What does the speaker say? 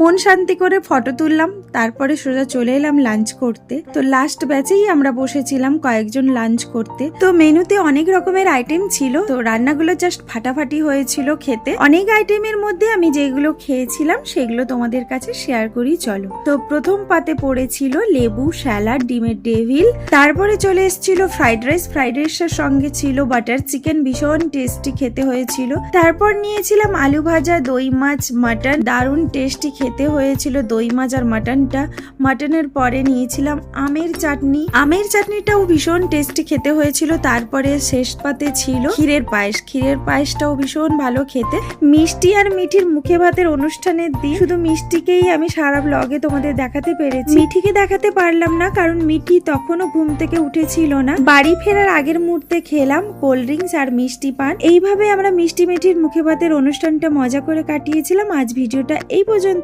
মন শান্তি করে ফটো তুললাম, তারপরে সোজা চলে এলাম লাঞ্চ করতে। তো লাস্ট ব্যাচেই আমরা বসেছিলাম কয়েকজন লাঞ্চ করতে। তো মেনুতে অনেক রকমের আইটেম ছিল, তো রান্নাগুলো জাস্ট ফাটাফাটি হয়েছিল খেতে। অনেক আইটেমের মধ্যে আমি যেগুলো খেয়েছিলাম, সেগুলো তোমাদের কাছে শেয়ার করি, চলো। তো প্রথম পাতে পড়েছিল লেবু স্যালাড ডিমের ডেভিল তারপরে চলে এসেছিল ফ্রাইড রাইস ফ্রাইড রাইসের সঙ্গে ছিল বাটার চিকেন ভীষণ টেস্টি খেতে হয়েছিল। তারপর নিয়েছিলাম আলু ভাজা, দই মাছ মাটন দারুণ টেস্টি খেতে হয়েছিল দই মাছ আর মাটনটা। মাটনের পরে নিয়েছিলাম আমের চাটনি। আমের চাটনিটাও ভীষণ টেস্টি খেতে হয়েছিল। তারপরে শেষ পাতে ছিল ক্ষীরের পায়েস। ক্ষীরের পায়েসটাও ভীষণ ভালো খেতে। মিষ্টি আর মিঠির মুখে ভাতের অনুষ্ঠানের দিন। শুধু মিষ্টিকেই আমি সারা ব্লগে তোমাদের দেখাতে পেরেছি। মিঠিকে দেখাতে পারলাম না, কারণ মিঠি তখনও ঘুম থেকে উঠেছিল না। বাড়ি ফেরার আগের মুহূর্তে খেলাম কোল্ড ড্রিঙ্কস আর মিষ্টি পান। এইভাবে আমরা মিষ্টি মিঠির মুখে ভাতের অনুষ্ঠানটা মজা করে কাটিয়েছিলাম। আজ ভিডিওটা এই পর্যন্ত।